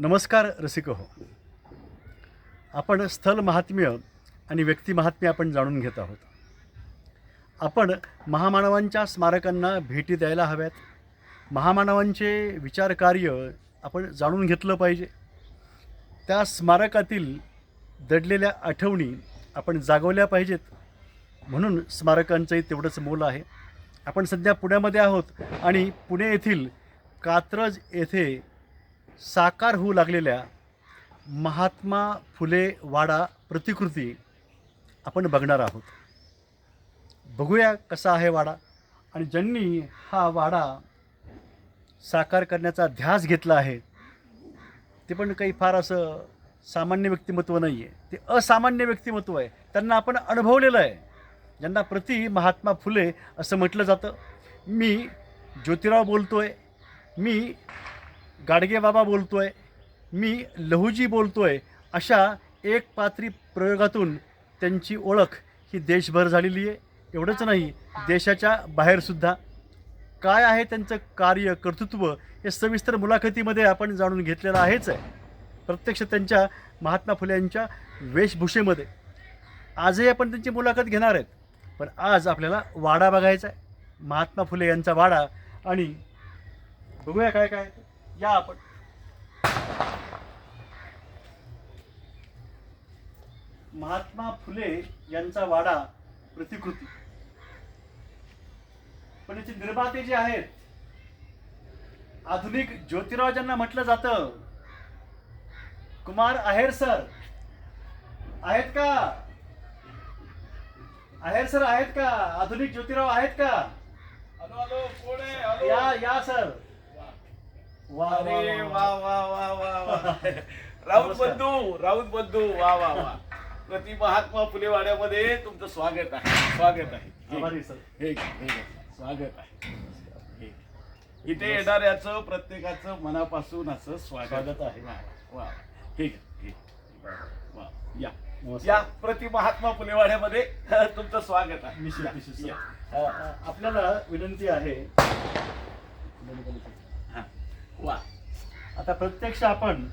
नमस्कार रसिक हो आपण स्थल महात्म्य आणि व्यक्ती महात्म्य आपण जाणून घेत आहोत. आपण महामानवांच्या स्मारकांना भेटी द्यायला हव्यात. महामानवांचे विचारकार्य आपण जाणून घेतलं पाहिजे. त्या स्मारकातील दडलेल्या आठवणी आपण जागवल्या पाहिजेत. म्हणून स्मारकांचंही तेवढंच मोल आहे. आपण सध्या पुण्यामध्ये आहोत आणि पुणे येथील कात्रज येथे साकार होऊ लागलेल्या महात्मा फुले वाडा प्रतिकृती आपण बघणार आहोत. बघूया कसा आहे वाडा आणि ज्यांनी हा वाडा साकार करण्याचा ध्यास घेतला आहे ते पण काही फार असं सामान्य व्यक्तिमत्व नाही आहे ते असामान्य व्यक्तिमत्व आहे. त्यांना आपण अनुभवलेलं आहे. ज्यांना प्रति महात्मा फुले असं म्हटलं जातं मी ज्योतिराव बोलतो आहे मी गाडगे बाबा बोलतोय मी लहुजी बोलतोय अशा एक पात्री प्रयोगातून त्यांची ओळख ही देशभर झालेली आहे. एवढंच नाही देशाच्या बाहेरसुद्धा काय आहे त्यांचं कार्य कर्तृत्व हे सविस्तर मुलाखतीमध्ये आपण जाणून घेतलेलं आहेच. आहे प्रत्यक्ष त्यांच्या महात्मा फुले यांच्या वेशभूषेमध्ये. आजही आपण त्यांची मुलाखत घेणार आहेत पण आज आपल्याला वाडा बघायचा आहे. महात्मा फुले यांचा वाडा आणि बघूया काय काय या आपण. महात्मा फुले यांचा वाडा प्रतिकृती. पण याचे निर्माते जे आहेत आधुनिक ज्योतिराव ज्यांना म्हटलं जातं कुमार आहेर सर. आहेत का? आहेर सर आहेत का? आधुनिक ज्योतिराव आहेत का? हॅलो हॅलो कोण आहे? हॅलो. या या सर. वा अरे वा, वा वा. वा वा राऊत. बंधू राऊत बंधू वा वा वा प्रति महात्मा फुले वाड्यामध्ये तुमचं स्वागत आहे स्वागत आहे हे-. स्वागत आहे. इथे येणाऱ्याचं प्रत्येकाचं मनापासून असं स्वागत आहे. वा, हे. वा, या. या प्रति महात्मा फुले वाड्यामध्ये तुमचं स्वागत आहे आपल्याला विनंती आहे. वा. आता प्रत्यक्ष आपण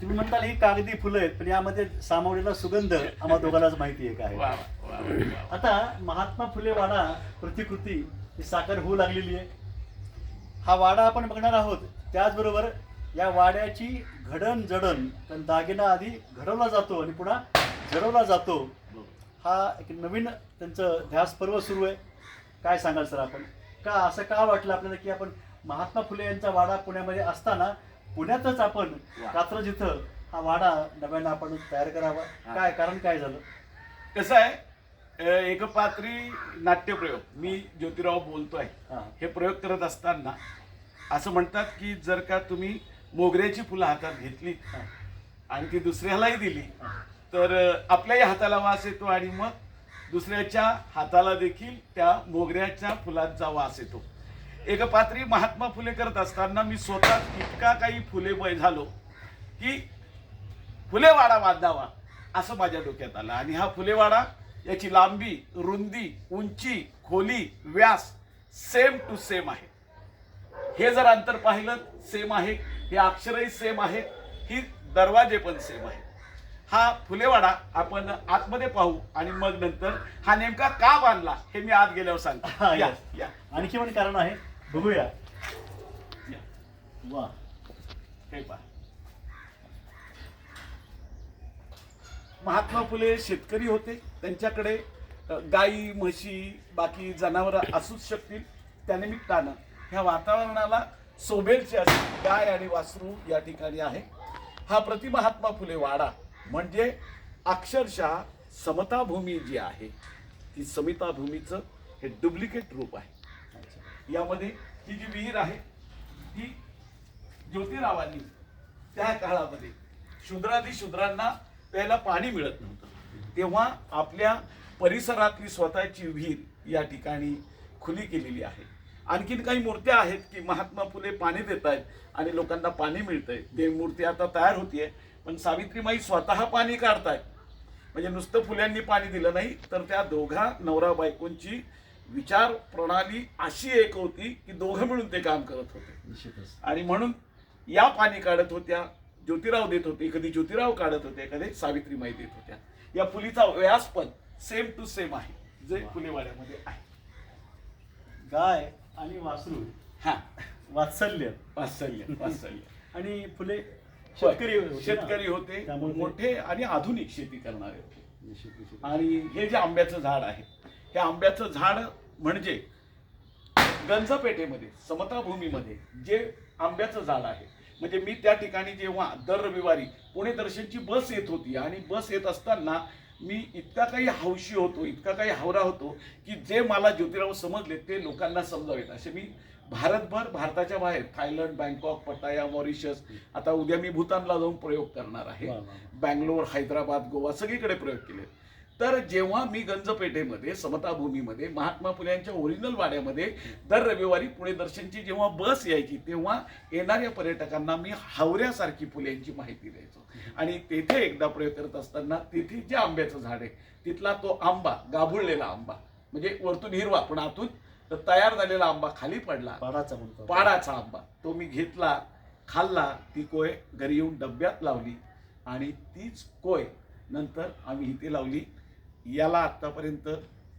तुम्ही म्हणताल ही कागदी फुलं आहेत पण यामध्ये सामावलेला सुगंध आम्हा दोघांनाच माहिती आहे. काय आता महात्मा फुले वाडा प्रतिकृती ही साकार होऊ लागलेली आहे. हा वाडा आपण बघणार आहोत. त्याचबरोबर या वाड्याची घडण जडण कारण दागिना आधी घडवला जातो आणि पुन्हा जडवला जातो. हा एक नवीन त्यांचं ध्यास पर्व सुरू आहे. काय सांगाल सर आपण? का असं का वाटलं आपल्याला की आपण महात्मा फुले यांचा वाडा पुण्यामध्ये असताना पुण्यातच आपण वा. कात्रज इथं हा वाडा नव्यानं आपण तयार करावा. काय कारण काय झालं कसं आहे एकपात्री नाट्यप्रयोग मी ज्योतिराव बोलतोय हा. प्रयोग करत असताना असं म्हणतात की जर का तुम्ही मोगऱ्याची फुलं हातात घेतली. आणि ती दुसऱ्यालाही दिली. तर आपल्याही हाताला वास येतो आणि मग दुसऱ्याच्या हाताला देखील त्या मोगऱ्याच्या फुलांचा वास येतो एक पात्री महात्मा फुले करत असताना मी स्वतः इतका काही फुलेमय झालो की फुलेवाडा बांधावा असं माझ्या डोक्यात आलं. आणि हा फुलेवाडा याची लांबी रुंदी उंची खोली व्यास सेम टू सेम आहे. हे जर अंतर पाहिलं सेम आहे. हे अक्षरही सेम आहे. ही दरवाजे पण सेम आहे. हा फुलेवाडा आपण आतमध्ये पाहू आणि मग नंतर हा नेमका का बांधला हे मी आत गेल्यावर सांगतो. आणखी पण कारण आहे बघूया. या. वा. हे पहा. महात्मा फुले शेतकरी होते. त्यांच्याकडे गाई म्हशी बाकी जनावरं असूच शकतील. त्यानिमित्तानं ह्या वातावरणाला सोबेलचे असे गाय आणि वासरू या ठिकाणी आहे. हा प्रतिमहात्मा फुले वाडा म्हणजे अक्षरशः समताभूमी जी आहे ती समिताभूमीचं हे डुप्लिकेट रूप आहे. यामध्ये ही जी विहीर आहे ती ज्योतिरावांनी त्या काळामध्ये शूद्रादी शूद्रांना प्यायला पाणी मिळत नव्हतं. तेव्हा आपल्या परिसरातली स्वतःची विहीर या ठिकाणी खुली केलेली आहे. आणखीन काही मूर्त्या आहेत की महात्मा फुले पाणी देत आहेत आणि लोकांना पाणी मिळतंय. ते मूर्ती आता तयार होतीये पण सावित्रीमाई स्वतः पाणी काढतायत. म्हणजे नुसतं फुल्यांनी पाणी दिलं नाही तर त्या दोघा नवरा बायकोंची विचार प्रणाली अशी एक होती की दोघं मिळून ते काम करत होते. निश्चितच. आणि म्हणून या पाणी काढत होत्या ज्योतिराव देत होते कधी ज्योतिराव काढत होते कधी सावित्रीमाई देत होत्या. या फुलीचा व्यास पण सेम टू सेम आहे जे फुलेवाड्यामध्ये आहे. गाय आणि वासरू. हा. वात्सल्य. वात्सल्य वात्सल्य. आणि फुले. शेतकरी. शेतकरी होते मोठे आणि आधुनिक शेती करणारे होते. आणि हे जे आंब्याचं झाड आहे हे आंब्याचं झाड म्हणजे गंजपेठेमध्ये समताभूमीमध्ये जे आंब्याचं झाड आहे. म्हणजे मी त्या ठिकाणी जेव्हा दर रविवारी पुणे दर्शनची बस येत होती आणि बस येत असताना मी इतका काही हौशी होतो इतका काही हावरा होतो की जे मला ज्योतिराव समजले ते लोकांना समजावेत. असे मी भारतभर भारताच्या बाहेर थायलंड बँकॉक पटाया मॉरिशस आता उद्या मी भूतानला जाऊन प्रयोग करणार आहे. बँगलोर हैदराबाद गोवा सगळीकडे प्रयोग केले. तर जेव्हा मी गंजपेठेमध्ये समताभूमीमध्ये महात्मा फुले यांच्या ओरिजिनल वाड्यामध्ये दर रविवारी पुणे दर्शनची जेव्हा बस यायची तेव्हा येणाऱ्या पर्यटकांना मी हावऱ्यासारखी फुले यांची माहिती द्यायचो. आणि तेथे एकदा प्रयोग करत असताना तेथे जे आंब्याचं झाड आहे तिथला तो आंबा गाभुळलेला आंबा म्हणजे वरतून हिरवा पण आतून तयार झालेला आंबा खाली पडला. पाडाचा पाडाचा आंबा. तो मी घेतला खाल्ला ती कोय घरी येऊन डब्यात लावली आणि तीच कोय नंतर आम्ही इथे लावली. याला आत्तापर्यंत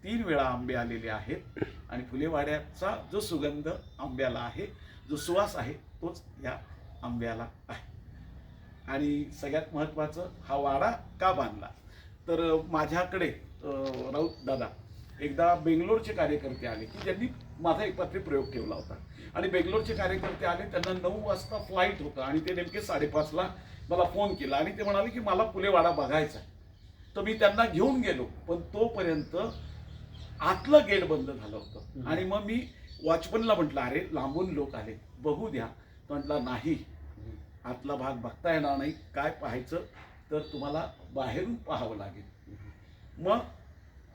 तीन वेळा आंबे आलेले आहेत. आणि फुलेवाड्याचा जो सुगंध आंब्याला आहे जो सुवास आहे तोच या आंब्याला आहे. आणि सगळ्यात महत्त्वाचं हा वाडा का बांधला? तर माझ्याकडे राऊत दादा एकदा बेंगलोरचे कार्यकर्ते आले की ज्यांनी माझा एक पत्री प्रयोग ठेवला होता. आणि बेंगलोरचे कार्यकर्ते आले त्यांना नऊ वाजता फ्लाईट होतं आणि ते नेमके साडेपाचला मला फोन केला आणि ते म्हणाले की मला फुलेवाडा बघायचा आहे. तर मी त्यांना घेऊन गेलो. पण तोपर्यंत आतलं गेट बंद झालं होतं. आणि मग मी वॉचमनला म्हटलं अरे लांबून लोक आले बघू द्या. म्हटला नाही आतला भाग बघता येणार नाही. काय पाहायचं तर तुम्हाला बाहेरून पाहावं लागेल. मग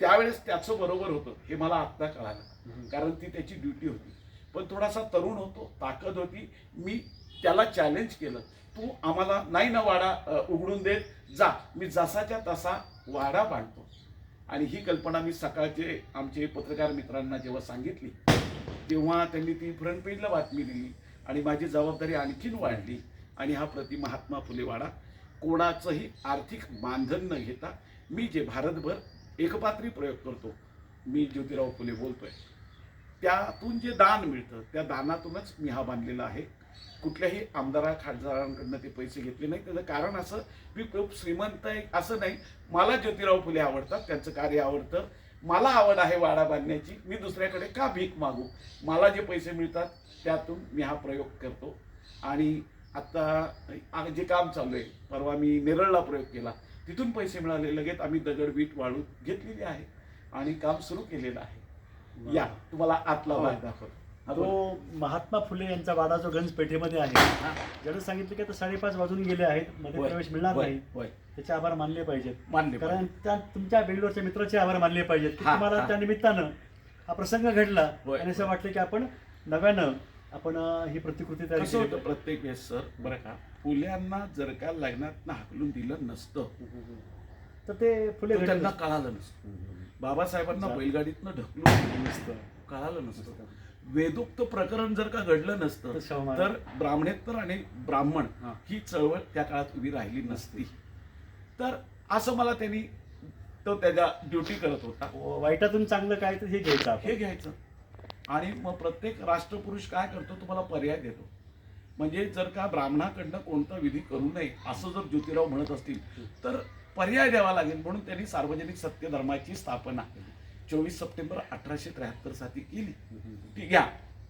त्यावेळेस त्याचं बरोबर होतं. हे मला आत्ता कळालं. कारण ती त्याची ड्युटी होती. पण थोडासा तरुण होतो ताकद होती. मी त्याला चॅलेंज केलं. तू आम्हाला नाही ना वाडा उघडून देत जा. मी जसाच्या तसा वाडा बांधतो. आणि ही कल्पना मी सकाळचे आमचे पत्रकार मित्रांना जेव्हा सांगितली तेव्हा त्यांनी ती फ्रंट पेजला बातमी दिली आणि माझी जबाबदारी आणखीन वाढली आणि हा प्रति महात्मा फुले वाडा. कोणाचंही आर्थिक मानधन न घेता मी जे भारतभर एकपात्री प्रयोग करतो मी ज्योतिराव फुले बोलतोय. त्यातून जे दान मिळतं त्या दानातूनच मी हा बांधलेला आहे. कुठल्याही आमदारा खासदारांकडनं ते पैसे घेतले नाही त्याचं कारण असं मी खूप श्रीमंत आहे असं नाही. मला ज्योतिराव फुले आवडतात त्यांचं कार्य आवडतं. मला आवड आहे वाडा बांधण्याची. मी दुसऱ्याकडे का भीक मागू? मला जे पैसे मिळतात त्यातून मी हा प्रयोग करतो. आणि आत्ता जे काम चालू आहे परवा मी नेरळला प्रयोग केला. तिथून पैसे मिळाले लगेच आम्ही दगड वीट वाळू घेतलेली आहे. आणि काम सुरू केलेलं आहे. या तुम्हाला आतला भाग दाखवतो हा बोला. तो महात्मा फुले यांचा वाडा जो गंज पेठेमध्ये आहे हा. ज्याने सांगितलं की आता साडेपाच वाजून गेले आहेत मध्ये होय, प्रवेश मिळणार होय, नाही होय. त्याचे आभार मानले पाहिजेत मानले कारण. त्या तुमच्या बेंगलोरच्या मित्राचे आभार मानले पाहिजेत की हा, तुम्हाला हा. त्या निमित्तानं हा प्रसंग घडला होय, आणि असं होय. वाटलं की आपण नव्यानं आपण अं, ही प्रतिकृती तयार कसं केली होतं प्रत्येक वेळेस सर बरं का फुल्यांना जर का लग्नात हाकलून दिलं नसतं तर ते फुले तर घडले त्यांना. कळालं नसतं बाबासाहेबांना. बैलगाडीतनं ढकलून नसतं. कळालं नसतं. वेदोक्त प्रकरण जर का घडलं नसतं तर ब्राह्मणेतर आणि ब्राह्मण हा. चळवळ त्या काळात उभी राहिली नसती. तर असं मला त्यांनी तो त्याच्या ड्युटी करत होता. वाईटातून चांगलं काय तर हे घ्यायचं हे घ्यायचं. आणि मग प्रत्येक राष्ट्रपुरुष काय करतो तुम्हाला पर्याय देतो. म्हणजे जर का ब्राह्मणाकडनं कोणता विधी करू नये असं जर ज्योतिराव म्हणत असतील तर पर्याय द्यावा लागेल म्हणून त्यांनी सार्वजनिक सत्यधर्माची स्थापना चोवीस सप्टेंबर अठराशे त्र्याहत्तर साली केली. ती घ्या.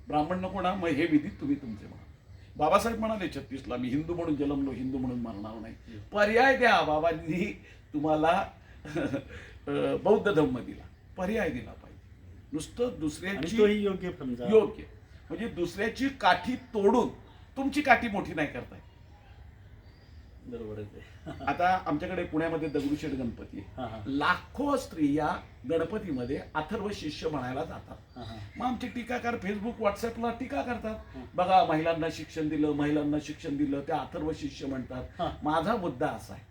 ब्राह्मण नको ना मग हे विधी तुम्ही तुमचे म्हणा. बाबासाहेब म्हणाले छत्तीसला मी हिंदू म्हणून जन्मलो हिंदू म्हणून मरणार नाही. पर्याय द्या बाबांनी तुम्हाला बौद्ध धम्म दिला. पर्याय दिला पाहिजे. नुसतं दुसऱ्याची योग्य योग्य. म्हणजे दुसऱ्याची काठी तोडून तुमची काठी मोठी नाही करताय बरोबर आहे आता आमच्याकडे पुण्यामध्ये दगडूशेठ गणपती आहे. लाखो स्त्रिया गणपतीमध्ये अथर्व शिष्य म्हणायला जातात. मग आमचे टीकाकार फेसबुक व्हॉट्सअपला टीका करतात. बघा महिलांना शिक्षण दिलं महिलांना शिक्षण दिलं त्या अथर्व शिष्य म्हणतात. माझा मुद्दा असा आहे.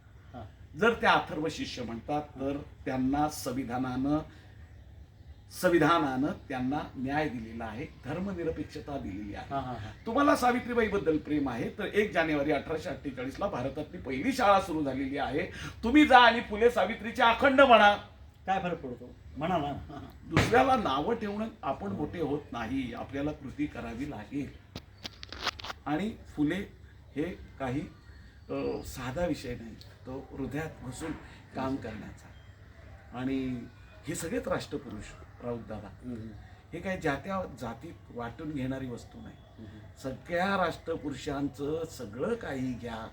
जर त्या अथर्व शिष्य म्हणतात तर त्यांना संविधानानं संविधानानं त्यांना न्याय दिलेला आहे धर्मनिरपेक्षता दिलेली आहे. तुम्हाला सावित्रीबाई बद्दल प्रेम आहे तर एक जानेवारी अठराशे अठ्ठेचाळीस ला भारतातली पहिली शाळा सुरू झालेली आहे. तुम्ही जा आणि फुले सावित्रीचे अखंड म्हणा. काय फरक पडतो? म्हणा ना. दुसऱ्याला नावं ठेवणं आपण मोठे होत नाही आपल्याला कृती करावी लागेल. आणि फुले हे काही साधा विषय नाही तो हृदयात घुसून काम करण्याचा. आणि हे सगळेच राष्ट्रपुरुष. राऊत दादा हे काय ज्या त्या जातीत वाटून घेणारी वस्तू नाही. सगळ्या राष्ट्रपुरुषांचं सगळं काही घ्या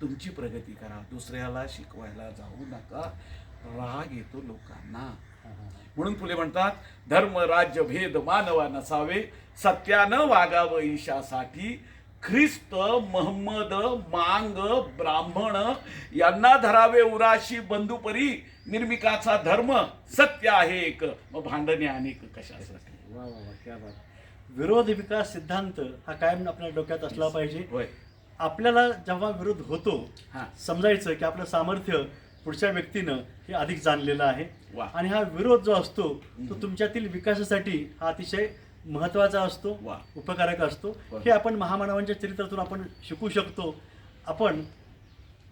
तुमची प्रगती करा दुसऱ्याला शिकवायला जाऊ नका राग येतो लोकांना. म्हणून फुले म्हणतात धर्म राज्य भेद मानवा नसावे सत्यानं वागावं ईशासाठी. ख्रिस्त महम्मद मांग ब्राह्मण यांना धरावे उराशी बंधुपरी निर्मिकाचा धर्म सत्य आहे एक. मग भांडणे अनेक कशासाठी वा वा वा क्या बात. विरोध विकास सिद्धांत हा कायम आपल्या डोक्यात असला पाहिजे. आपल्याला जेव्हा विरोध होतो हा. समजायचं की आपलं सामर्थ्य पुढच्या व्यक्तीनं हे अधिक जाणलेलं आहे. वा. आणि हा विरोध जो असतो तो तुमच्यातील विकासासाठी हा अतिशय महत्त्वाचा असतो वा. उपकारक असतो. वा. हे आपण महामानवांच्या चरित्रातून आपण शिकू शकतो. आपण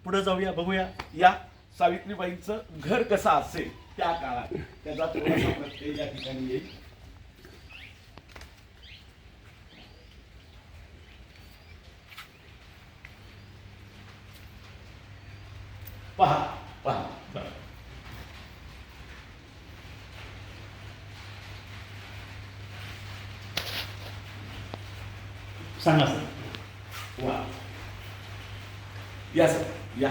पुढे जाऊया बघूया या सावित्रीबाईंचं घर कसं असेल त्या काळात. त्याचा थोडासा प्रत्यय या ठिकाणी येईल. पहा पहा. सांगा सर. वा. या सर या.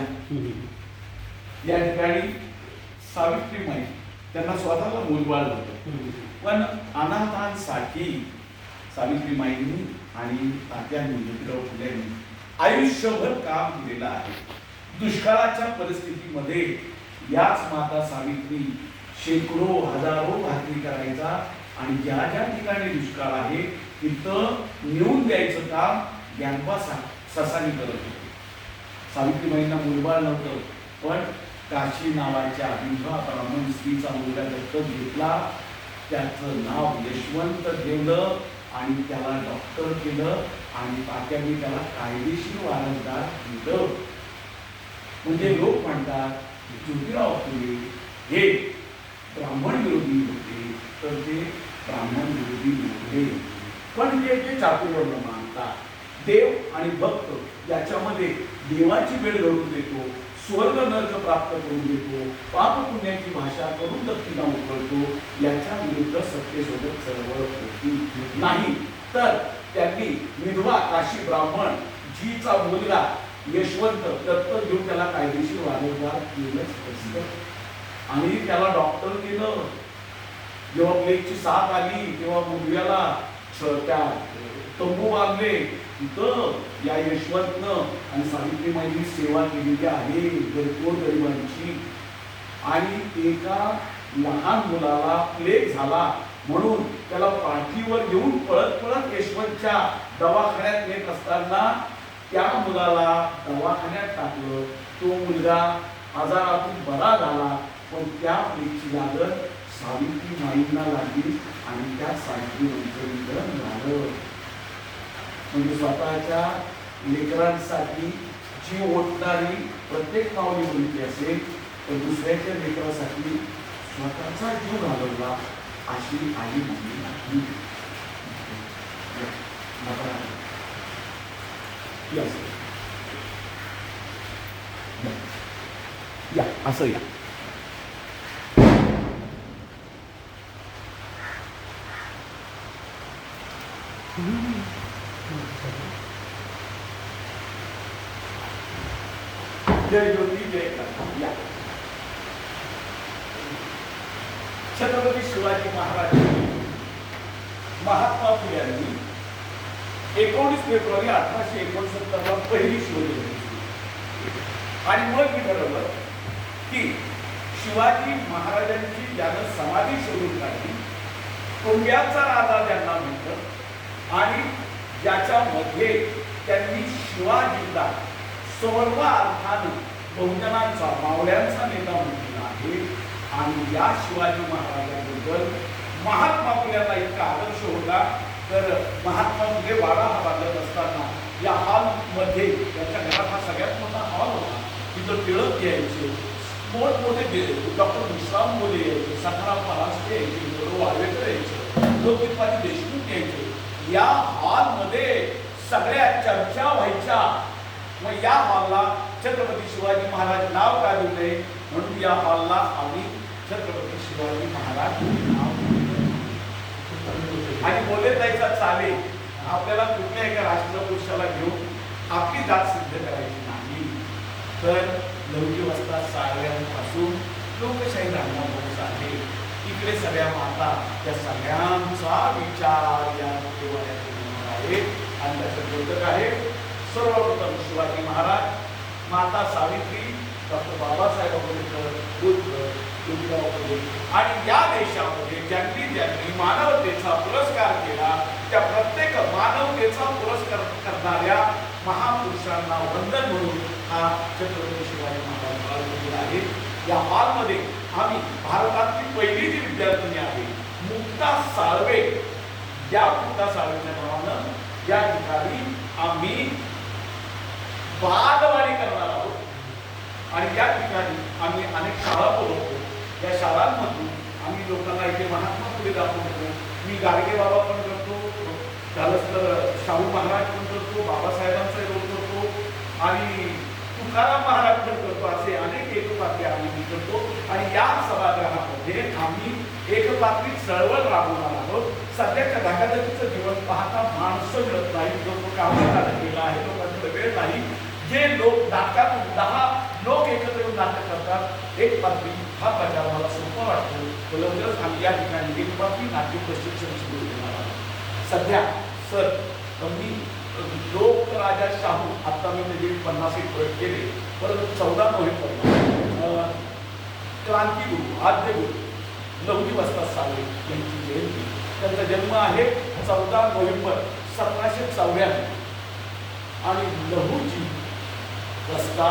या ठिकाणी सावित्रीबाई त्यांना स्वतःला मूलबाळ होतं. पण अनाथांसाठी सावित्रीबाईंनी आणि तात्यांनी ज्योतिराव फुल्यांनी आयुष्यभर काम केलेलं आहे. दुष्काळाच्या परिस्थितीमध्ये याच माता सावित्री शेकडो हजारो भाकरी करायचा आणि ज्या ज्या ठिकाणी दुष्काळ आहे तिथं नेऊन द्यायचं काम ज्ञानबा सा ससानी करत होते. सावित्रीबाईंना मुलबाळ नव्हतं पण काशी नावाच्या विधवा ब्राह्मण स्त्रीचा मुलगा दत्तक घेतला. त्याचं नाव यशवंत ठेवलं आणि त्याला डॉक्टर केलं आणि तात्यांनी त्याला कायदेशीर वारसदार दिलं. म्हणजे लोक म्हणतात ज्योतिराव फुले हे ब्राह्मण विरोधी होते तर ते ब्राह्मण विरोधी नव्हते. पण जे ते चातुर्वर्ण मानतात देव आणि भक्त याच्यामध्ये देवाची वेळ घडून देतो स्वर्ग नर्क प्राप्त करून देतो पाप पुण्याची भाषा करून दक्षिणा उकळतो याच्या विरुद्ध सत्तेसोबत चळवळ होती नाही. तर त्यांनी विधवा काशी ब्राह्मण जीचा मुलगा यशवंत दत्त घेऊन त्याला कायदेशीर वारंवार केलंच असत आणि त्याला डॉक्टर केलं. जेव्हा प्लेगची साथ आली तेव्हा मुलग्याला छ- त्या तंबू बांधले तिथं या यशवंतनं आणि सावित्रीमाईंनी सेवा केलेली आहे गरकोर गरिबांची. आणि एका लहान मुलाला प्लेग झाला म्हणून त्याला पाठीवर घेऊन पळत पळत यशवंतच्या दवाखान्यात नेत असताना त्या मुलाला दवाखान्यात टाकलं. तो मुलगा आजारातून बरा झाला पण त्या मुलीची लागत सावित्री माईंना लागली आणि त्या सावित्रीमाईचं निधन झालं. म्हणजे स्वतःच्या लेकरांसाठी जी ओढणारी प्रत्येक पावली मुलगी असेल तर दुसऱ्याच्या लेकरासाठी स्वतःचा जीव घालवला अशी आई मुली नाही या. या. असं या. जय ज्योती जय या छत्रपती शिवाजी महाराज महात्मा फुल्यांनी एकोणीस फेब्रुवारी अठराशे एकोणसत्तरला पहिली शिवजयंती आणि मग मी ठरवलं की शिवाजी महाराजांची ज्यानं समाधी शोधून काढली कोंब्याचा राजा ज्यांना म्हणतं आणि ज्याच्यामध्ये त्यांनी शिवाजीला सर्व अर्थानं बहुजनांचा मावळ्यांचा नेता म्हटलेला आहे. आणि या शिवाजी महाराजांबद्दल महात्मा फुल्याला इतका आदर्श होता. तर महात्मा फुले वाडा हा बांधत असताना या हॉलमध्ये त्यांच्या घरात हा सगळ्यात मोठा हॉल होता. तिथं टिळक यायचे. मोठमोठे डॉक्टर विश्राम मोले यायचे सखाराम महाराष्ट्र यायचे गौरव आवेकर यायचे लोकपाली देशमुख यायचे. या हॉलमध्ये सगळ्या चर्चा व्हायच्या. मग या हॉलला छत्रपती शिवाजी महाराज नाव का दिले? म्हणून या हॉलला आम्ही छत्रपती शिवाजी महाराज नाव आणि बोलले जायचा चाले आपल्याला कुठल्या एका राष्ट्रपुरुषाला घेऊन आपली जात सिद्ध करायची नाही. तर लवकी वाजता साऱ्यांपासून लोकशाही राहण्यामध्ये आहे इकडे सगळ्या माता त्या सगळ्यांचा विचार या देवालयात निर्माण आहे. आणि त्याचं द्योतक आहे. सर्वप्रथम शिवाजी महाराज माता सावित्री डॉक्टर बाबासाहेब आंबेडकर बुद्ध ज्योतिराव फुले आणि या देशामध्ये ज्यांनी ज्यांनी मानवतेचा पुरस्कार केला त्या प्रत्येक मानवतेचा पुरस्कार करणाऱ्या महापुरुषांना वंदन म्हणून हा छत्रपती शिवाजी महाराज आहे. या हॉलमध्ये आम्ही भारतातली पहिली विद्यार्थिनी आहे. मुक्ता साळवे. या मुक्ता साळवेच्या नावानं या ठिकाणी आम्ही बालवाडी करणार आहोत. आणि या ठिकाणी आम्ही अनेक शाळा बोलवतो. या शाळांमधून आम्ही लोकांना इथे महात्मा फुले दाखवतो. मी गाडगे बाबा पण करतो. झालंच तर शाहू महाराज पण करतो. बाबासाहेबांचा रोल करतो. आणि तुकाराम महाराजांकडे करतो असे अनेक एकपात्री आम्ही करतो आणि या सभागृहामध्ये आम्ही एकपात्री चळवळ राबवणार आहोत. सध्याच्या धाकाधकीचं जीवन पाहता माणसं मिळत नाही जो तो कामाला गेला आहे लोकांकडे वेळ नाही. जे लोक नाटकातून दहा लोक एकत्र येऊन नाटक करतात एक पात्री हा प्रचार मला सोपा वाटतो. तो लवकरच आम्ही या ठिकाणी एक पात्री नाट्य प्रशिक्षण सुरू करणार आहोत. सध्या सर मी लोकराजा शाहू आता मी त्याचे पन्नास एक प्रयोग केले परंतु चौदा नोव्हेंबर क्रांतीगुरु आद्यगुरु लवली वस्ता सावे यांची जयंती. त्यांचा जन्म आहे चौदा नोव्हेंबर सतराशे चौऱ्याण्णव. आणि लहूजी वस्ता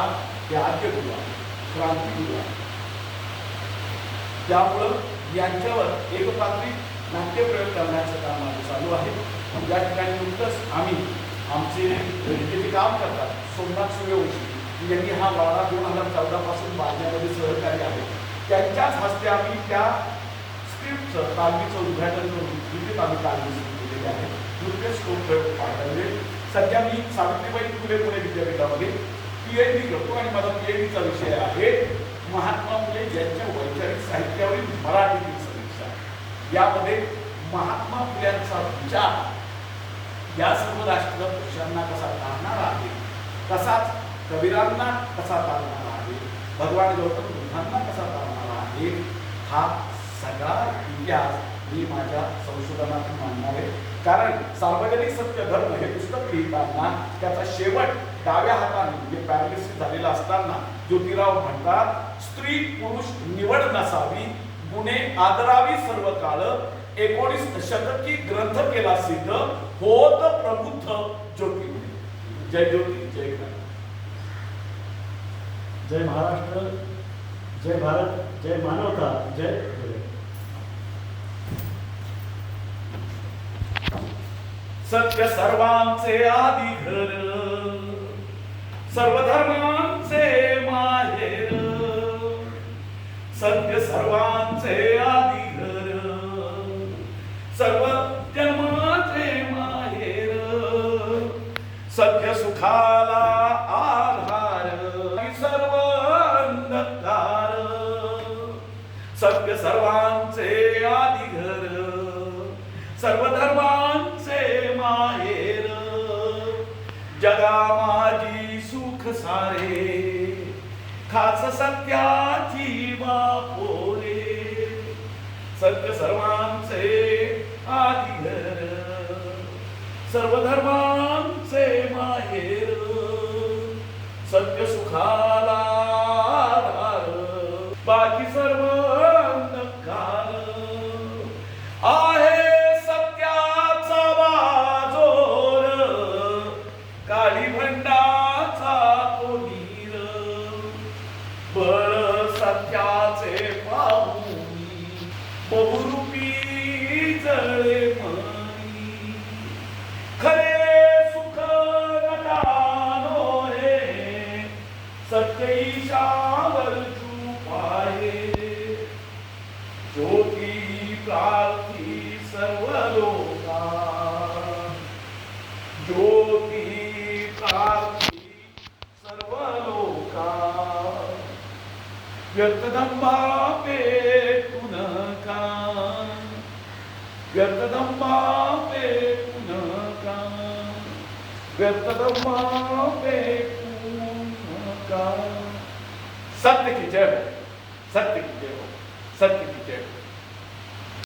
हे आद्यगुरु आहे क्रांतीगुरु आहे. त्यामुळं यांच्यावर एकपात्री नाट्यप्रयोग करण्याचं काम आज चालू आहे. या ठिकाणी नुकतंच आम्ही आमचे जे काम करतात. सोमनाथ सूर्यवंशी यांनी हा वाडा दोन हजार चौदापासून बांधण्यामध्ये सहकार्य आहे. त्यांच्याच हस्ते आम्ही त्या स्क्रिप्टचं तालमीचं उद्घाटन करून तिथे आम्ही तालमी सुरू केलेली आहे. नुकतेच तो प्रयोग पाठवले सध्या मी सावित्रीबाई फुले पुणे विद्यापीठामध्ये. पी एच डी करतो आणि माझा पी एच डीचा विषय आहे महात्मा फुले यांच्या वैचारिक साहित्यावरील मराठीतील समीक्षा. यामध्ये महात्मा फुल्यांचा विचार या सर्व राष्ट्रपुरुषांना कसा तारणारा आहे? तसाच कबीरांना कसा तारणारा आहे? भगवान गौतम बुद्धांना कसा तारणारा आहे? हा सगळा इतिहास मी माझ्या संशोधनातून मांडणार आहे. कारण सार्वजनिक सत्य धर्म हे पुस्तक लिहिताना त्याचा शेवट डाव्या हाताने म्हणजे पॅरालिसिस झालेला असताना ज्योतिराव म्हणतात स्त्री पुरुष निवड नसावी गुन्हे आदरावी सर्व काळ एकोणीस शतकी ग्रंथ केला सिद्ध होत प्रबुद्ध ज्योती. जय ज्योती जय जय महाराष्ट्र जय भारत जय मानवता जय. सत्य सर्वांचे आधी घर सर्व धर्मांचे माहेर. सत्य सर्वांचे आधी सत्याची बापोरे सत्य सर्वांचे आदिधर सर्व धर्मा व्यर्थदंबा पेटू नका व्यर्थदंबा पेटू नका व्यर्थदंबा पेटू नका सत्य की जय हो सत्य की जय हो सत्य की